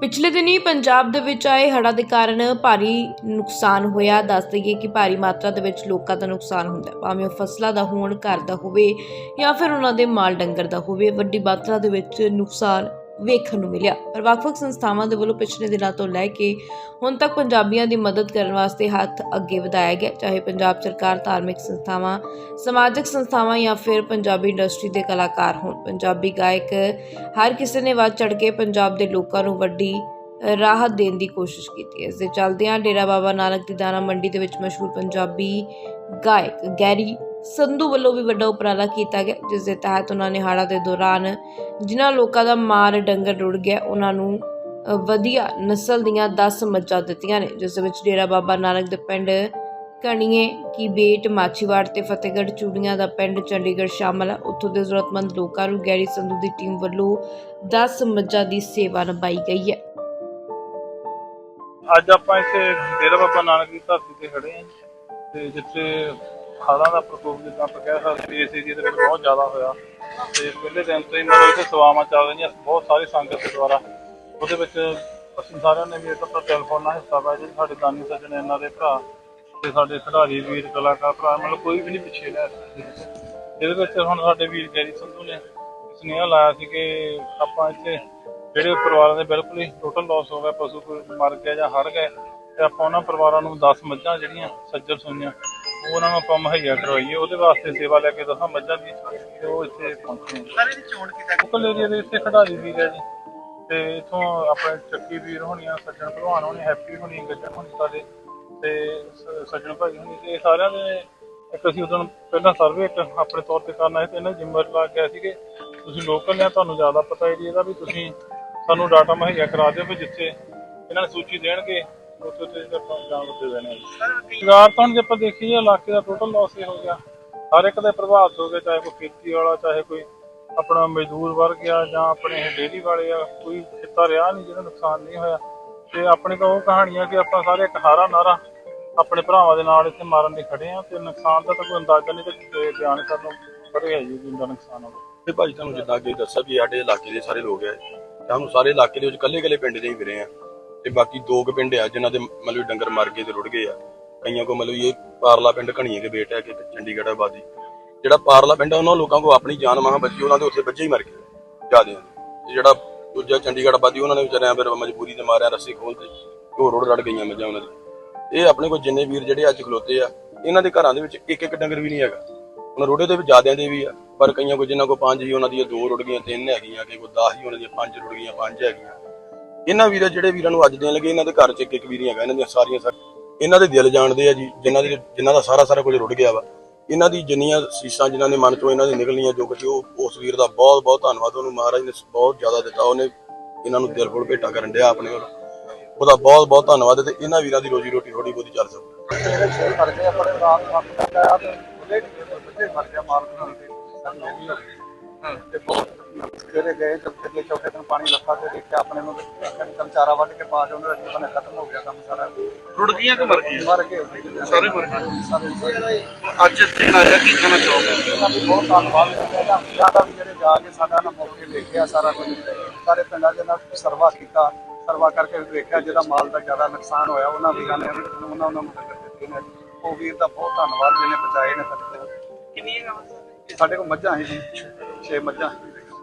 ਪਿਛਲੇ ਦਿਨੀ ਪੰਜਾਬ ਦੇ ਵਿੱਚ ਆਏ ਹੜ੍ਹਾਂ ਦੇ ਕਾਰਨ ਭਾਰੀ ਨੁਕਸਾਨ ਹੋਇਆ। ਦੱਸ ਦਈਏ ਕਿ ਭਾਰੀ ਮਾਤਰਾ ਦੇ ਵਿੱਚ ਲੋਕਾਂ ਦਾ ਨੁਕਸਾਨ ਹੁੰਦਾ ਭਾਵੇਂ ਉਹ ਫਸਲਾਂ ਦਾ ਹੋਣ, ਘਰ ਦਾ ਹੋਵੇ ਜਾਂ ਫਿਰ ਉਹਨਾਂ ਦੇ ਮਾਲ ਡੰਗਰ ਦਾ ਹੋਵੇ, ਵੱਡੀ ਮਾਤਰਾ ਦੇ ਵਿੱਚ ਨੁਕਸਾਨ ਵੇਖਣ ਨੂੰ ਮਿਲਿਆ। ਪਰ ਵੱਖ-ਵੱਖ ਸੰਸਥਾਵਾਂ ਦੇ ਵੱਲੋਂ ਪਿਛਲੇ ਦਿਨਾਂ ਤੋਂ ਲੈ ਕੇ ਹੁਣ ਤੱਕ ਪੰਜਾਬੀਆਂ ਦੀ ਮਦਦ ਕਰਨ ਵਾਸਤੇ ਹੱਥ ਅੱਗੇ ਵਧਾਇਆ ਗਿਆ। ਚਾਹੇ ਪੰਜਾਬ ਸਰਕਾਰ ਧਾਰਮਿਕ ਸੰਸਥਾਵਾਂ, ਸਮਾਜਿਕ ਸੰਸਥਾਵਾਂ ਜਾਂ ਫਿਰ ਪੰਜਾਬੀ ਇੰਡਸਟਰੀ ਦੇ ਕਲਾਕਾਰ ਹੋਣ। ਪੰਜਾਬੀ ਗਾਇਕ ਹਰ ਕਿਸੇ ਨੇ ਵੱਧ ਚੜ ਕੇ ਪੰਜਾਬ ਦੇ ਲੋਕਾਂ ਨੂੰ ਵੱਡੀ ਰਾਹਤ ਦੇਣ ਦੀ ਕੋਸ਼ਿਸ਼ ਕੀਤੀ। ਇਸ ਦੇ ਚਲਦਿਆਂ ਡੇਰਾ ਬਾਬਾ ਨਾਨਕ ਦੀ ਦਾਣਾ ਮੰਡੀ ਦੇ ਵਿੱਚ ਮਸ਼ਹੂਰ ਪੰਜਾਬੀ ਗਾਇਕ ਗੈਰੀ ਸੰਧੂ ਵੱਲੋਂ ਵੀ ਵੱਡਾ ਉਪਰਾਲਾ ਕੀਤਾ ਗਿਆ, ਜਿਸ ਦੇ ਤਹਿਤ ਉਹਨਾਂ ਨੇ ਹਾੜਾਂ ਦੇ ਦੌਰਾਨ ਜਿਨ੍ਹਾਂ ਲੋਕਾਂ ਦਾ ਮਾਲ ਡੰਗਰ ਰੁੜ ਗਿਆ, ਉਹਨਾਂ ਨੂੰ ਵਧੀਆ ਨਸਲ ਦੀਆਂ 10 ਮੱਝਾਂ ਦਿੱਤੀਆਂ ਨੇ, ਜਿਸ ਦੇ ਵਿੱਚ ਡੇਰਾ ਬਾਬਾ ਨਾਨਕ ਦੇ ਪਿੰਡ ਕਣੀਏ ਕੀ ਬੇਟ, ਮਾਛੀਵਾੜ ਤੇ ਫਤਿਹਗੜ੍ਹ ਚੂੜੀਆਂ ਦਾ ਪਿੰਡ ਚੰਡੀਗੜ੍ਹ ਸ਼ਾਮਲ ਹੈ ਉੱਥੋਂ ਦੇ ਜ਼ਰੂਰਤਮੰਦ ਲੋਕਾਂ ਨੂੰ ਗੈਰੀ ਸੰਧੂ ਦੀ ਟੀਮ ਵੱਲੋਂ 10 ਮੱਝਾਂ ਦੀ ਸੇਵਾ ਨਿਭਾਈ ਗਈ ਹੈ। ਅੱਜ ਆਪਾਂ ਇੱਥੇ ਡੇਰਾ ਬਾਬਾ ਨਾਨਕ ਦੀ ਧਰਤੀ ਤੇ ਖੜੇ ਹਾਂ ਤੇ ਜਿੱਥੇ ਹੜ੍ਹਾਂ ਦਾ ਪ੍ਰਕੋਪ ਜਿੱਦਾਂ ਆਪਾਂ ਕਹਿ ਸਕਦੇ ਇਸ ਏਰੀਏ ਦੇ ਵਿੱਚ ਬਹੁਤ ਜ਼ਿਆਦਾ ਹੋਇਆ। ਤੇ ਪਹਿਲੇ ਦਿਨ ਤੋਂ ਹੀ ਮਤਲਬ ਇੱਥੇ ਸੇਵਾਵਾਂ ਚੱਲ ਰਹੀਆਂ, ਬਹੁਤ ਸਾਰੀ ਸੰਗਤ ਦੇ ਦੁਆਰਾ। ਉਹਦੇ ਵਿੱਚ ਅਸੀਂ ਸਾਰਿਆਂ ਨੇ ਵੀ ਇੱਕ ਤਾਂ ਟੈਲੀਫੋਨ ਨਾਲ ਹਿੱਸਾ ਪਾਇਆ, ਜਿਹੜੇ ਸਾਡੇ ਦਾਨੀ ਸੱਜਣ ਇਹਨਾਂ ਦੇ ਭਰਾ ਤੇ ਸਾਡੇ ਖਿਡਾਰੀ, ਵੀਰ, ਕਲਾਕਾਰ ਭਰਾ, ਮਤਲਬ ਕੋਈ ਵੀ ਨਹੀਂ ਪਿੱਛੇ ਰਹਿ ਇਹਦੇ ਵਿੱਚ ਹੁਣ ਸਾਡੇ ਵੀਰ ਗੈਰੀ ਸੰਧੂ ਨੇ ਸੁਨੇਹਾ ਲਾਇਆ ਸੀ ਕਿ ਆਪਾਂ ਇੱਥੇ ਜਿਹੜੇ ਪਰਿਵਾਰਾਂ ਦੇ ਬਿਲਕੁਲ ਹੀ ਟੋਟਲ ਲਾਸ ਹੋ ਗਿਆ ਪਸ਼ੂ ਕੋਈ ਮਰ ਗਿਆ ਜਾਂ ਹੜ ਗਏ, ਤੇ ਆਪਾਂ ਉਹਨਾਂ ਪਰਿਵਾਰਾਂ ਨੂੰ 10 ਮੱਝਾਂ ਜਿਹੜੀਆਂ ਸੱਜਰ ਸੁਣੀਆਂ ਉਹਨਾਂ ਨੂੰ ਆਪਾਂ ਮੁਹੱਈਆ ਕਰਵਾਈਏ ਉਹਦੇ ਵਾਸਤੇ ਸੇਵਾ ਲੈ ਕੇ ਦਸਾਂ ਮੱਝਾਂ ਦੀ ਤੇ ਉਹ ਇੱਥੇ ਪਹੁੰਚੇ ਸਾਰੇ ਦੀ ਚੋਣ ਕੀਤਾ ਲੋਕਲ ਏਰੀਆ ਦੇ ਇੱਥੇ ਖਿਡਾਰੀ ਵੀਰ ਹੈ ਜੀ। ਤੇ ਇਥੋਂ ਆਪਣੇ ਚੱਕੀ ਵੀਰ ਹੋਣੀਆਂ ਸੱਜਣ ਭਲਵਾਨ ਹੋਣੀ ਹੈਪੀ ਹੋਣੀ ਗੱਜਣ ਹੋਣੀ ਸਾਡੇ ਤੇ ਸੱਜਣ ਭਾਈ ਹੋਣੀ ਤੇ ਸਾਰਿਆਂ ਦੇ ਇੱਕ ਅਸੀਂ ਉਦੋਂ ਪਹਿਲਾਂ ਸਰਵੇ ਇੱਕ ਆਪਣੇ ਤੌਰ ਤੇ ਕਰਨਾ ਸੀ ਤੇ ਇਹਨਾਂ ਜ਼ਿੰਮੇਵਾਰ ਲਾ ਗਿਆ ਸੀ ਕਿ ਤੁਸੀਂ ਲੋਕਲ ਆ ਤੁਹਾਨੂੰ ਜ਼ਿਆਦਾ ਪਤਾ ਏਰੀਆ ਦਾ ਵੀ ਤੁਸੀਂ ਸਾਨੂੰ ਡਾਟਾ ਮੁਹੱਈਆ ਕਰਾ ਦਿਓ ਵੀ ਜਿੱਥੇ ਇਹਨਾਂ ਨੇ ਸੂਚੀ ਦੇਣਗੇ। ਉੱਥੇ ਉੱਥੇ ਆਪਾਂ ਜਾਣ ਉੱਤੇ ਦੇਣੇ ਰੁਜ਼ਗਾਰ ਤਾਂ ਜੇ ਆਪਾਂ ਦੇਖੀਏ, ਇਲਾਕੇ ਦਾ ਟੋਟਲ ਲਾਸ ਹੀ ਹੋ ਗਿਆ। ਹਰ ਇੱਕ ਦੇ ਪ੍ਰਭਾਵਿਤ ਹੋ ਗਿਆ ਚਾਹੇ ਕੋਈ ਖੇਤੀ ਵਾਲਾ, ਚਾਹੇ ਕੋਈ ਆਪਣਾ ਮਜ਼ਦੂਰ ਵਰਗ ਆ, ਜਾਂ ਆਪਣੇ ਡੇਲੀ ਵਾਲੇ ਆ, ਕੋਈ ਕਿੱਤਾ ਰਿਹਾ ਨਹੀਂ, ਜਿਹਦਾ ਨੁਕਸਾਨ ਨਹੀਂ ਹੋਇਆ। ਤੇ ਆਪਣੇ ਕੋਲ ਉਹ ਕਹਾਣੀਆਂ ਕਿ ਆਪਾਂ ਸਾਰੇ ਇੱਕ ਹਾਰਾ ਨਾਰਾ ਆਪਣੇ ਭਰਾਵਾਂ ਦੇ ਨਾਲ ਇੱਥੇ ਮਾਰਨ ਲਈ ਖੜੇ ਆ, ਤੇ ਨੁਕਸਾਨ ਦਾ ਤਾਂ ਕੋਈ ਅੰਦਾਜ਼ਾ ਨਹੀਂ ਤੇ ਬਿਆਨ ਕਰਨ ਨੂੰ ਬੜੇ ਹੈ ਜੀ, ਜਿੰਦਾ ਨੁਕਸਾਨ ਹੋਵੇ ਤੇ ਭਾਜੀ, ਤੁਹਾਨੂੰ ਜਿੱਦਾਂ ਕਿ ਦੱਸਿਆ ਵੀ ਸਾਡੇ ਇਲਾਕੇ ਦੇ ਸਾਰੇ ਲੋਕ ਆ ਸਾਨੂੰ ਸਾਰੇ ਇਲਾਕੇ ਦੇ ਵਿੱਚ ਕੱਲੇ ਕੱਲੇ ਪਿੰਡ ਦੇ ਹੀ ਫਿਰੇ ਆ। ਤੇ ਬਾਕੀ ਦੋ ਕੁ ਪਿੰਡ ਆ ਜਿਨ੍ਹਾਂ ਦੇ ਮਤਲਬ ਡੰਗਰ ਮਰ ਗਏ ਤੇ ਰੁੜ ਗਏ ਆ। ਕਈਆਂ ਕੋ ਮਤਲਬ ਇਹ ਪਾਰਲਾ ਪਿੰਡ ਘਣੀਏ ਕੇ ਬੇਟਾ ਹੈ ਕਿ ਚੰਡੀਗੜ੍ਹ ਆਬਾਦੀ ਜਿਹੜਾ ਪਾਰਲਾ ਪਿੰਡ ਆ, ਉਹਨਾਂ ਲੋਕਾਂ ਕੋ ਆਪਣੀ ਜਾਨ ਮਾਂ ਬਚੀ, ਉਹਨਾਂ ਦੇ ਉੱਥੇ ਬੱਚੇ ਹੀ ਮਰ ਗਏ ਜਿਆਦੇ। ਤੇ ਜਿਹੜਾ ਦੂਜਾ ਚੰਡੀਗੜ੍ਹ ਆਬਾਦੀ ਉਹਨਾਂ ਨੇ ਵਿਚਾਰਿਆਂ ਫਿਰ ਮਜਬੂਰੀ ਤੇ ਮਾਰਿਆ, ਰੱਸੀ ਖੋਲਤੇ ਉਹ ਰੋੜ ਰੜ ਗਈਆਂ ਮੱਝਾਂ ਉਹਨਾਂ ਦੀ। ਇਹ ਆਪਣੇ ਕੋਲ ਜਿੰਨੇ ਵੀਰ ਜਿਹੜੇ ਅੱਜ ਖਲੋਤੇ ਆ, ਇਹਨਾਂ ਦੇ ਘਰਾਂ ਦੇ ਵਿੱਚ ਇੱਕ ਇੱਕ ਡੰਗਰ ਵੀ ਨਹੀਂ ਹੈਗਾ। ਹੁਣ ਰੋੜੇ ਦੇ ਵਿੱਚ ਜ਼ਿਆਦਿਆਂ ਦੇ ਵੀ ਆ, ਪਰ ਕਈਆਂ ਕੋ ਜਿਨ੍ਹਾਂ ਕੋ ਪੰਜ ਹੀ, ਉਹਨਾਂ ਦੀਆਂ ਦੋ ਰੁੜ ਗਈਆਂ, ਤਿੰਨ ਹੈਗੀਆਂ ਕਿ ਕੋ 10 ਹੀ, ਉਹਨਾਂ ਦੀਆਂ ਪੰਜ ਰੁੜ ਗਈਆਂ, ਪੰਜ ਹੈਗੀਆਂ। ਇਹਨਾਂ ਵੀਰਾਂ, ਜਿਹੜੇ ਵੀਰਾਂ ਨੂੰ ਅੱਜ ਦੇਣ ਲੱਗੇ, ਇਹਨਾਂ ਦੇ ਘਰ 'ਚ ਇੱਕ ਇੱਕ ਵੀਰ ਹੈਗਾ, ਇਹਨਾਂ ਦੀਆਂ ਸਾਰੀਆਂ ਸਾ- ਇਹਨਾਂ ਦੇ ਦਿਲ ਜਾਣਦੇ ਆ ਜੀ, ਜਿਨ੍ਹਾਂ ਦੀ ਜਿਨ੍ਹਾਂ ਦਾ ਸਾਰਾ ਸਾਰਾ ਕੁਝ ਰੁੜ ਗਿਆ ਵਾ। ਇਹਨਾਂ ਦੀ ਜਿੰਨੀਆਂ ਸੀਸਾਂ ਜਿਨ੍ਹਾਂ ਦੇ ਮਨ ਚੋਂ ਇਹਨਾਂ ਦੀ ਨਿਕਲਣੀਆਂ, ਜੋ ਕੁਝ ਉਹ ਉਸ ਵੀਰ ਦਾ ਬਹੁਤ ਬਹੁਤ ਧੰਨਵਾਦ। ਉਹਨੂੰ ਮਹਾਰਾਜ ਨੇ ਬਹੁਤ ਜ਼ਿਆਦਾ ਦਿੱਤਾ। ਉਹਨੇ ਇਹਨਾਂ ਨੂੰ ਦਿਲ ਫੁੱਲ ਭੇਟਾ ਕਰਨ ਡਿਆ ਆਪਣੇ ਵੱਲੋਂ। ਉਹਦਾ ਬਹੁਤ ਬਹੁਤ ਧੰਨਵਾਦ ਤੇ ਇਹਨਾਂ ਵੀਰਾਂ ਦੀ ਰੋਜੀ ਰੋਟੀ ਥੋੜੀ ਬਹੁਤੀ ਚੱਲ ਸਕੂ। ਤੇ ਬਹੁਤ ਜਿਹੜੇ ਗਏ ਤੇ ਕਿਤੇ ਚੌਥੇ ਦਿਨ ਪਾਣੀ ਲੱਥਾ ਤੇ ਦੇਖਿਆ ਆਪਣੇ ਨੂੰ ਕਣਕਾਂ ਚਾਰਾ ਵੱਢ ਕੇ ਪਾ ਜਾਂਦੇ ਅੱਜ ਬਨੇ ਖਤਮ ਹੋ ਗਿਆ ਕੰਮ ਸਾਰਾ। ਰੁੜ ਗਈਆਂ ਕਿ ਮਰ ਗਈਆਂ? ਮਰ ਗਏ। ਸਾਰੇ ਮਰ ਗਏ। ਅੱਜ ਦਿਨ ਆਇਆ ਕੀ ਕਹਿਣਾ ਚਾਹੋਗੇ ਬਹੁਤ ਧੰਨਵਾਦ ਜ਼ਿਆਦਾ ਵੀ ਜਿਹੜੇ ਜਾ ਕੇ ਸਾਡਾ ਨਾ ਮੌਕੇ ਦੇਖਿਆ ਸਾਰਾ ਕੁਝ। ਸਾਰੇ ਪਿੰਡਾਂ ਦੇ ਨਾਲ ਸਰਵਾ ਕੀਤਾ। ਸਰਵਾ ਕਰਕੇ ਦੇਖਿਆ ਜਿਹਦਾ ਮਾਲ ਦਾ ਜ਼ਿਆਦਾ ਨੁਕਸਾਨ ਹੋਇਆ ਉਹਨਾਂ ਵੀਰਾਂ ਨੇ ਉਹਨਾਂ ਉਹਨਾਂ ਨੂੰ ਮਦਦ ਦਿੱਤੀ ਨੇ। ਉਹ ਵੀਰ ਦਾ ਬਹੁਤ ਧੰਨਵਾਦ ਜਿਹਨੇ ਬਚਾਏ ਨੇ ਸਾਡੇ ਕਿੰਨੀਆਂ ਗਾਵਾਂ? ਸਾਡੇ ਕੋਲ ਮੱਝਾਂ ਹੈ ਜੀ 6 ਮੱਝਾਂ।